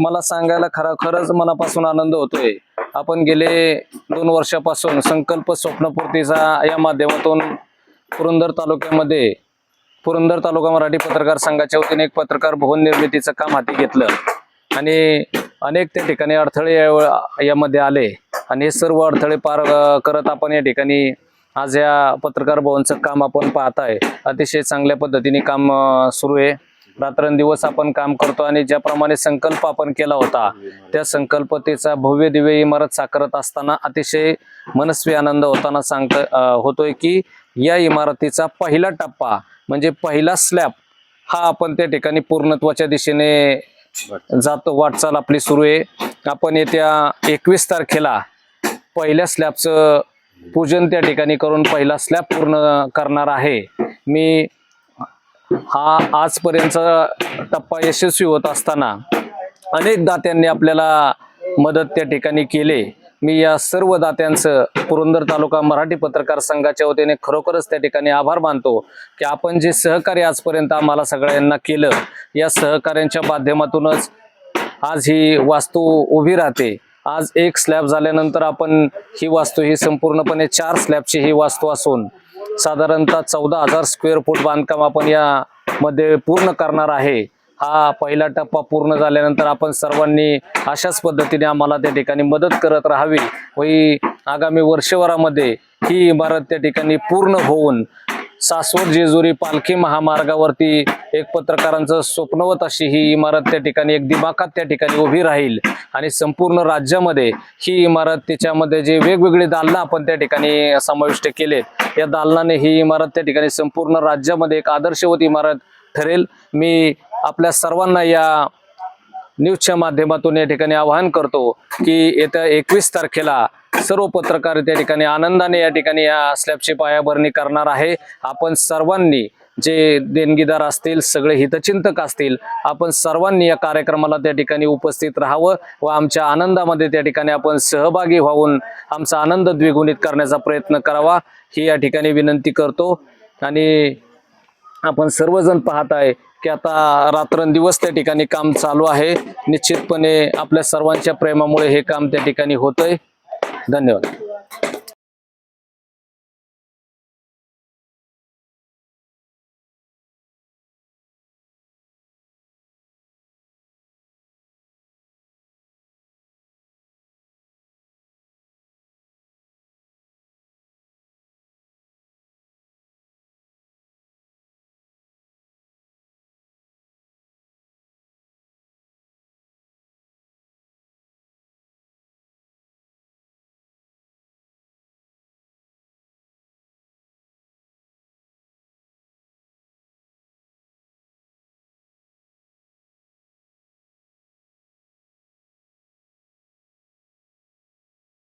मला सांगायला खरा खरंच मनापासून आनंद होतोय. आपण गेले दोन वर्षापासून संकल्प स्वप्नपूर्तीचा या माध्यमातून पुरंदर तालुक्यामध्ये पुरंदर तालुका मराठी पत्रकार संघाच्या वतीने एक पत्रकार भवन निर्मितीचं काम हाती घेतलं. आणि अनेक त्या ठिकाणी अडथळे यामध्ये आले. आणि हे सर्व अडथळे पार करत आपण या ठिकाणी आज या पत्रकार भवनचं काम आपण पाहत आहे अतिशय चांगल्या पद्धतीने काम सुरू आहे. रात्रंदिवस आपण काम करतो आणि ज्याप्रमाणे संकल्प आपण केला होता त्या संकल्पतेचा भव्य दिव्य इमारत साकारत असताना अतिशय मनस्वी आनंद होताना सांगत होतोय की या इमारतीचा पहिला टप्पा म्हणजे पहिला स्लॅब हा आपण त्या ठिकाणी पूर्णत्वाच्या दिशेने जातो. वाटचाल आपली सुरू आहे. आपण येत्या एकवीस तारखेला पहिल्या स्लॅबचं पूजन त्या ठिकाणी करून पहिला स्लॅब पूर्ण करणार आहे. मी हा आजपर्यंतचा टप्पा यशस्वी होत असताना अनेक दात्यांनी आपल्याला मदत त्या ठिकाणी केले. मी या सर्व दात्यांचं पुरंदर तालुका मराठी पत्रकार संघाच्या वतीने खरोखरच त्या ठिकाणी आभार मानतो की आपण जे सहकार्य आजपर्यंत आम्हाला सगळ्यांना केलं या सहकार्यांच्या माध्यमातूनच आज ही वास्तू उभी राहते. आज एक स्लॅब झाल्यानंतर आपण ही वास्तू ही संपूर्णपणे चार स्लॅबची ही वास्तू असून साधारणतः चौदा हजार स्क्वेअर फूट बांधकाम आपण यामध्ये पूर्ण करणार आहे. हा पहिला टप्पा पूर्ण झाल्यानंतर आपण सर्वांनी अशाच पद्धतीने आम्हाला त्या ठिकाणी मदत करत राहावी. व ही आगामी वर्षभरामध्ये ही इमारत त्या ठिकाणी पूर्ण होऊन सासवड जेजुरी पालखी महामार्गावरती एक पत्रकारांचं स्वप्नवत अशी ही इमारत त्या ठिकाणी एक दिमाखात त्या ठिकाणी उभी राहील. आणि संपूर्ण राज्यामध्ये ही इमारत त्याच्यामध्ये जे वेगवेगळे दालनं आपण त्या ठिकाणी समाविष्ट केलेत या दालनाने ही इमारत त्या ठिकाणी संपूर्ण राज्यामध्ये एक आदर्शवत इमारत ठरेल. मी आपल्या सर्वांना या न्यूजच्या माध्यमातून या ठिकाणी आवाहन करतो की येत्या एकवीस तारखेला सर्व पत्रकार त्या ठिकाणी आनंदाने या ठिकाणी या स्लॅबची पायाभरणी करणार आहे. आपण सर्वांनी जे देणगीदार असतील सगळे हितचिंतक असतील आपण सर्वांनी या कार्यक्रमाला त्या ठिकाणी उपस्थित राहावं व आमच्या आनंदामध्ये त्या ठिकाणी आपण सहभागी व्हावून आमचा आनंद द्विगुणित करण्याचा प्रयत्न करावा ही या ठिकाणी विनंती करतो. आणि आपण सर्वजण पाहत आहे की आता रात्रंदिवस त्या ठिकाणी काम चालू आहे. निश्चितपणे आपल्या सर्वांच्या प्रेमामुळे हे काम त्या ठिकाणी होतंय. धन्यवाद.